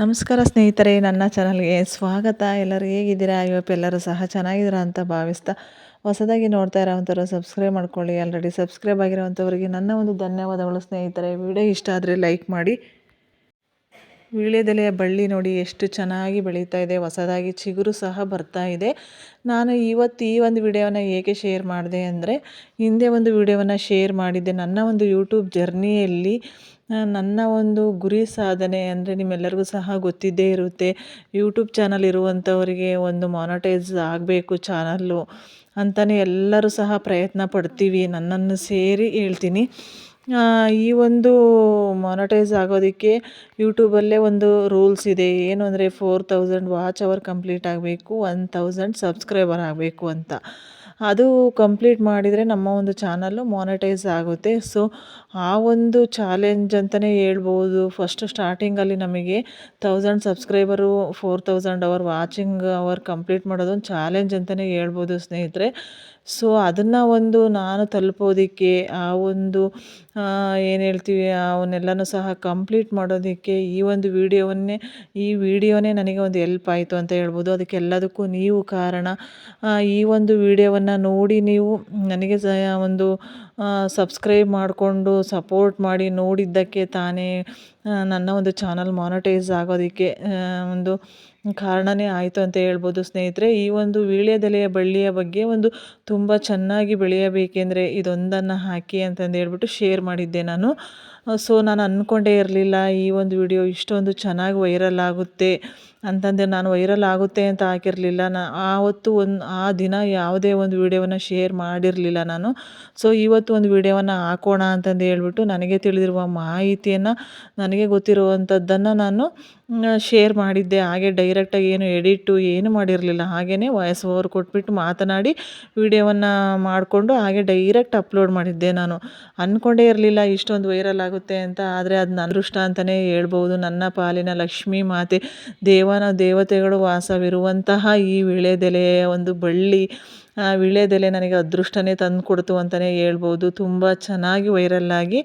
ನಮಸ್ಕಾರ ಸ್ನೇಹಿತರೆ, ನನ್ನ ಚಾನಲ್ಗೆ ಸ್ವಾಗತ. ಎಲ್ಲರೂ ಹೇಗಿದ್ದೀರಾ? ಇವತ್ತು ಎಲ್ಲರೂ ಸಹ ಚೆನ್ನಾಗಿದ್ದೀರಾ ಅಂತ ಭಾವಿಸ್ತಾ ಹೊಸದಾಗಿ ನೋಡ್ತಾ ಇರೋವಂಥವ್ರು ಸಬ್ಸ್ಕ್ರೈಬ್ ಮಾಡ್ಕೊಳ್ಳಿ. ಆಲ್ರೆಡಿ ಸಬ್ಸ್ಕ್ರೈಬ್ ಆಗಿರೋವಂಥವ್ರಿಗೆ ನನ್ನ ಒಂದು ಧನ್ಯವಾದಗಳು ಸ್ನೇಹಿತರೆ. ವಿಡಿಯೋ ಇಷ್ಟ ಆದರೆ ಲೈಕ್ ಮಾಡಿ ವೀಳ್ಯದೆಲೆಯ ಬಳ್ಳಿ ನೋಡಿ ಎಷ್ಟು ಚೆನ್ನಾಗಿ ಬೆಳೀತಾ ಇದೆ, ಹೊಸದಾಗಿ ಚಿಗುರು ಸಹ ಬರ್ತಾ ಇದೆ. ನಾನು ಇವತ್ತು ಈ ಒಂದು ವಿಡಿಯೋನ ಏಕೆ ಶೇರ್ ಮಾಡಿದೆ ಅಂದರೆ, ಹಿಂದೆ ಒಂದು ವಿಡಿಯೋವನ್ನು ಶೇರ್ ಮಾಡಿದ್ದೆ. ನನ್ನ ಒಂದು ಯೂಟ್ಯೂಬ್ ಜರ್ನಿಯಲ್ಲಿ ನನ್ನ ಒಂದು ಗುರಿ ಸಾಧನೆ ಅಂದರೆ ನಿಮ್ಮೆಲ್ಲರಿಗೂ ಸಹ ಗೊತ್ತಿದ್ದೇ ಇರುತ್ತೆ. ಯೂಟ್ಯೂಬ್ ಚಾನಲ್ ಇರುವಂಥವರಿಗೆ ಒಂದು ಮಾನಟೈಸ್ ಆಗಬೇಕು ಚಾನಲ್ಲು ಅಂತಲೇ ಎಲ್ಲರೂ ಸಹ ಪ್ರಯತ್ನ ಪಡ್ತೀವಿ. ನನ್ನನ್ನು ಸೇರಿ ಹೇಳ್ತೀನಿ. ಈ ಒಂದು ಮೊನಟೈಸ್ ಆಗೋದಕ್ಕೆ ಯೂಟ್ಯೂಬಲ್ಲೇ ಒಂದು ರೂಲ್ಸ್ ಇದೆ. ಏನು ಅಂದರೆ four thousand watch hour complete ಆಗಬೇಕು ಒನ್ ತೌಸಂಡ್ ಸಬ್ಸ್ಕ್ರೈಬರ್ ಆಗಬೇಕು ಅಂತ. ಅದು ಕಂಪ್ಲೀಟ್ ಮಾಡಿದರೆ ನಮ್ಮ ಒಂದು ಚಾನಲ್ಲು ಮಾನಿಟೈಸ್ ಆಗುತ್ತೆ. ಸೊ ಆ ಒಂದು ಚಾಲೆಂಜ್ ಅಂತಲೇ ಹೇಳ್ಬೋದು. ಫಸ್ಟ್ ಸ್ಟಾರ್ಟಿಂಗಲ್ಲಿ ನಮಗೆ thousand subscriber four thousand hour watching hour complete ಮಾಡೋದೊಂದು challenge ಅಂತಲೇ ಹೇಳ್ಬೋದು ಸ್ನೇಹಿತರೆ. ಸೊ ಅದನ್ನು ಒಂದು ನಾನು ತಲುಪೋದಕ್ಕೆ, ಆ ಒಂದು ಏನು ಹೇಳ್ತೀವಿ ಅವನ್ನೆಲ್ಲನೂ ಸಹ ಕಂಪ್ಲೀಟ್ ಮಾಡೋದಕ್ಕೆ ಈ ಒಂದು ವಿಡಿಯೋವನ್ನೇ, ಈ ವಿಡಿಯೋನೇ ನನಗೆ ಒಂದು ಎಲ್ಪ್ ಆಯಿತು ಅಂತ ಹೇಳ್ಬೋದು. ಅದಕ್ಕೆಲ್ಲದಕ್ಕೂ ನೀವು ಕಾರಣ. ಈ ಒಂದು ವಿಡಿಯೋವನ್ನು ನೋಡಿ ನೀವು, ನನಗೆ ಒಂದು ಸಬ್ಸ್ಕ್ರೈಬ್ ಮಾಡಿಕೊಂಡು ಸಪೋರ್ಟ್ ಮಾಡಿ ನೋಡಿದ್ದಕ್ಕೆ ತಾನೇ ನನ್ನ ಒಂದು ಚಾನಲ್ ಮಾನಿಟೈಸ್ ಆಗೋದಕ್ಕೆ ಒಂದು ಕಾರಣವೇ ಆಯಿತು ಅಂತ ಹೇಳ್ಬೋದು ಸ್ನೇಹಿತರೆ. ಈ ಒಂದು ವೀಳ್ಯದೆಲೆಯ ಬಳ್ಳಿಯ ಬಗ್ಗೆ ಒಂದು ತುಂಬ ಚೆನ್ನಾಗಿ ಬೆಳೆಯಬೇಕೆಂದರೆ ಇದೊಂದನ್ನು ಹಾಕಿ ಅಂತಂದು ಹೇಳ್ಬಿಟ್ಟು ಶೇರ್ ಮಾಡಿದ್ದೆ ನಾನು. ಸೊ ನಾನು ಅಂದ್ಕೊಂಡೇ ಇರಲಿಲ್ಲ ಈ ಒಂದು ವಿಡಿಯೋ ಇಷ್ಟೊಂದು ಚೆನ್ನಾಗಿ ವೈರಲ್ ಆಗುತ್ತೆ. ಅಂತಂದು, ನಾನು ವೈರಲ್ ಆಗುತ್ತೆ ಅಂತ ಹಾಕಿರಲಿಲ್ಲ. ನಾ ಆವತ್ತು ಒಂದು, ಆ ದಿನ ಯಾವುದೇ ಒಂದು ವೀಡಿಯೋವನ್ನು ಶೇರ್ ಮಾಡಿರಲಿಲ್ಲ ನಾನು. ಸೊ, ಇವತ್ತು ಒಂದು ವೀಡಿಯೋವನ್ನು ಹಾಕೋಣ ಅಂತಂದು ಹೇಳ್ಬಿಟ್ಟು ನನಗೆ ತಿಳಿದಿರುವ ಮಾಹಿತಿಯನ್ನು, ನನಗೆ ಗೊತ್ತಿರುವಂಥದ್ದನ್ನು ನಾನು ಶೇರ್ ಮಾಡಿದ್ದೆ. ಹಾಗೆ ಡೈರೆಕ್ಟಾಗಿ ಏನು ಎಡಿಟು ಏನು ಮಾಡಿರಲಿಲ್ಲ. ಹಾಗೆಯೇ ವಾಯ್ಸ್ ಓವರ್ ಕೊಟ್ಬಿಟ್ಟು ಮಾತನಾಡಿ ವಿಡಿಯೋವನ್ನು ಮಾಡಿಕೊಂಡು ಹಾಗೆ ಡೈರೆಕ್ಟ್ ಅಪ್ಲೋಡ್ ಮಾಡಿದ್ದೆ ನಾನು. ಅಂದ್ಕೊಂಡೇ ಇರಲಿಲ್ಲ ಇಷ್ಟೊಂದು ವೈರಲ್ ಆಗುತ್ತೆ ಅಂತ. ಆದರೆ ಅದು ನನ್ನ ಅದೃಷ್ಟ ಅಂತಲೇ ಹೇಳ್ಬೋದು ನನ್ನ ಪಾಲಿನ ಲಕ್ಷ್ಮೀ ಮಾತೆ, ದೇವನ ದೇವತೆಗಳು ವಾಸವಿರುವಂತಹ ಈ ವಿಳೆದೆಲೆಯ ಒಂದು ಬಳ್ಳಿ, ಆ ವಿಳೆದೆಲೆ ನನಗೆ ಅದೃಷ್ಟನೇ ತಂದು ಕೊಡ್ತು ಅಂತಲೇ ಹೇಳ್ಬೋದು ತುಂಬ ಚೆನ್ನಾಗಿ ಆಗಿ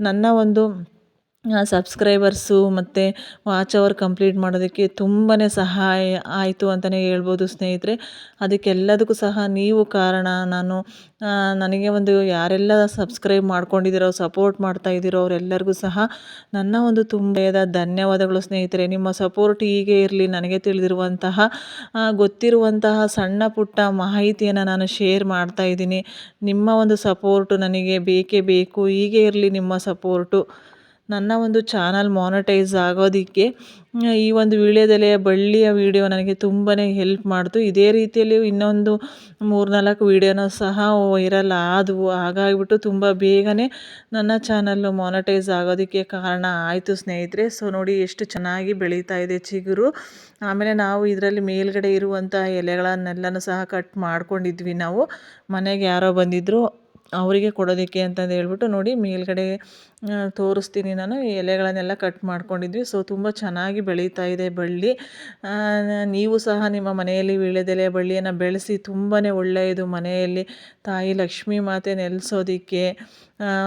ನನ್ನ ಒಂದು ಸಬ್ಸ್ಕ್ರೈಬರ್ಸು ಮತ್ತು ವಾಚ್ ಅವರ್ ಕಂಪ್ಲೀಟ್ ಮಾಡೋದಕ್ಕೆ ತುಂಬಾ ಸಹಾಯ ಆಯಿತು ಅಂತಲೇ ಹೇಳ್ಬೋದು ಸ್ನೇಹಿತರೆ. ಅದಕ್ಕೆಲ್ಲದಕ್ಕೂ ಸಹ ನೀವು ಕಾರಣ, ನಾನು ನನಗೆ ಒಂದು ಯಾರೆಲ್ಲ ಸಬ್ಸ್ಕ್ರೈಬ್ ಮಾಡ್ಕೊಂಡಿದ್ದೀರೋ ಸಪೋರ್ಟ್ ಮಾಡ್ತಾ ಇದ್ದೀರೋ ಅವರೆಲ್ಲರಿಗೂ ಸಹ ನನ್ನ ಒಂದು ತುಂಬದ ಧನ್ಯವಾದಗಳು ಸ್ನೇಹಿತರೆ. ನಿಮ್ಮ ಸಪೋರ್ಟ್ ಹೀಗೆ ಇರಲಿ, ನನಗೆ ತಿಳಿದಿರುವಂತಹ ಗೊತ್ತಿರುವಂತಹ ಸಣ್ಣ ಪುಟ್ಟ ಮಾಹಿತಿಯನ್ನು ನಾನು ಶೇರ್ ಮಾಡ್ತಾ ಇದ್ದೀನಿ. ನಿಮ್ಮ ಒಂದು ಸಪೋರ್ಟು ನನಗೆ ಬೇಕೇ ಬೇಕು, ಹೀಗೆ ಇರಲಿ ನಿಮ್ಮ ಸಪೋರ್ಟು ನನ್ನ ಒಂದು ಚಾನಲ್ ಮಾನಿಟೈಸ್ ಆಗೋದಕ್ಕೆ ಈ ಒಂದು ವೀಳ್ಯದೆಲೆಯ ಬಳ್ಳಿಯ ವೀಡಿಯೋ ನನಗೆ ತುಂಬಾ ಹೆಲ್ಪ್ ಮಾಡ್ತು. ಇದೇ ರೀತಿಯಲ್ಲಿ ಇನ್ನೊಂದು ಮೂರು ನಾಲ್ಕು ವೀಡಿಯೋನ ಸಹ ವೈರಲ್ ಆದವು ಹಾಗಾಗಿಬಿಟ್ಟು ತುಂಬ ಬೇಗನೆ ನನ್ನ ಚಾನಲ್ಲು ಮಾನಿಟೈಸ್ ಆಗೋದಕ್ಕೆ ಕಾರಣ ಆಯಿತು ಸ್ನೇಹಿತರೆ. ಸೊ ನೋಡಿ ಎಷ್ಟು ಚೆನ್ನಾಗಿ ಬೆಳೀತಾ ಇದೆ ಚಿಗುರು. ಆಮೇಲೆ ನಾವು ಇದರಲ್ಲಿ ಮೇಲ್ಗಡೆ ಇರುವಂಥ ಎಲೆಗಳನ್ನೆಲ್ಲನೂ ಸಹ ಕಟ್ ಮಾಡ್ಕೊಂಡಿದ್ವಿ ನಾವು. ಮನೆಗೆ ಯಾರೋ ಬಂದಿದ್ದರು ಅವರಿಗೆ ಕೊಡೋದಕ್ಕೆ ಅಂತಂದು ಹೇಳ್ಬಿಟ್ಟು ನೋಡಿ ಮೇಲ್ಗಡೆ ತೋರಿಸ್ತೀನಿ ನಾನು. ಎಲೆಗಳನ್ನೆಲ್ಲ ಕಟ್ ಮಾಡ್ಕೊಂಡಿದ್ವಿ. ಸೊ ತುಂಬ ಚೆನ್ನಾಗಿ ಬೆಳೀತಾ ಇದೆ ಬಳ್ಳಿ. ನೀವು ಸಹ ನಿಮ್ಮ ಮನೆಯಲ್ಲಿ ವೀಳ್ಯದೆಲೆ ಬಳ್ಳಿಯನ್ನು ಬೆಳೆಸಿ ತುಂಬಾ ಒಳ್ಳೆಯದು ಮನೆಯಲ್ಲಿ ತಾಯಿ ಲಕ್ಷ್ಮೀ ಮಾತೆ ನೆಲೆಸೋದಕ್ಕೆ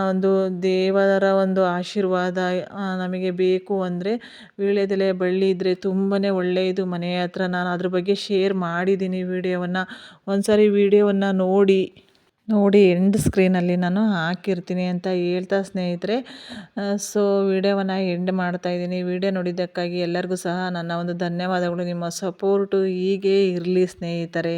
ಒಂದು ದೇವರ ಒಂದು ಆಶೀರ್ವಾದ ನಮಗೆ ಬೇಕು ಅಂದರೆ ವೀಳ್ಯದೆಲೆ ಬಳ್ಳಿ ಇದ್ದರೆ ತುಂಬಾ ಒಳ್ಳೆಯದು ಮನೆಯ ಹತ್ರ. ನಾನು ಅದ್ರ ಬಗ್ಗೆ ಶೇರ್ ಮಾಡಿದ್ದೀನಿ ವೀಡಿಯೋವನ್ನು. ಒಂದು ಸಾರಿ ವೀಡಿಯೋವನ್ನು ನೋಡಿ. ನೋಡಿ ಎಂಡ್ ಸ್ಕ್ರೀನಲ್ಲಿ ನಾನು ಹಾಕಿರ್ತೀನಿ ಅಂತ ಹೇಳ್ತಾ ಸ್ನೇಹಿತರೆ. ಸೊ ವಿಡಿಯೋವನ್ನು ಎಂಡ್ ಮಾಡ್ತಾಯಿದ್ದೀನಿ ವಿಡಿಯೋ ನೋಡಿದ್ದಕ್ಕಾಗಿ ಎಲ್ಲರಿಗೂ ಸಹ ನನ್ನ ಒಂದು ಧನ್ಯವಾದಗಳು. ನಿಮ್ಮ ಸಪೋರ್ಟು ಹೀಗೇ ಇರಲಿ ಸ್ನೇಹಿತರೆ.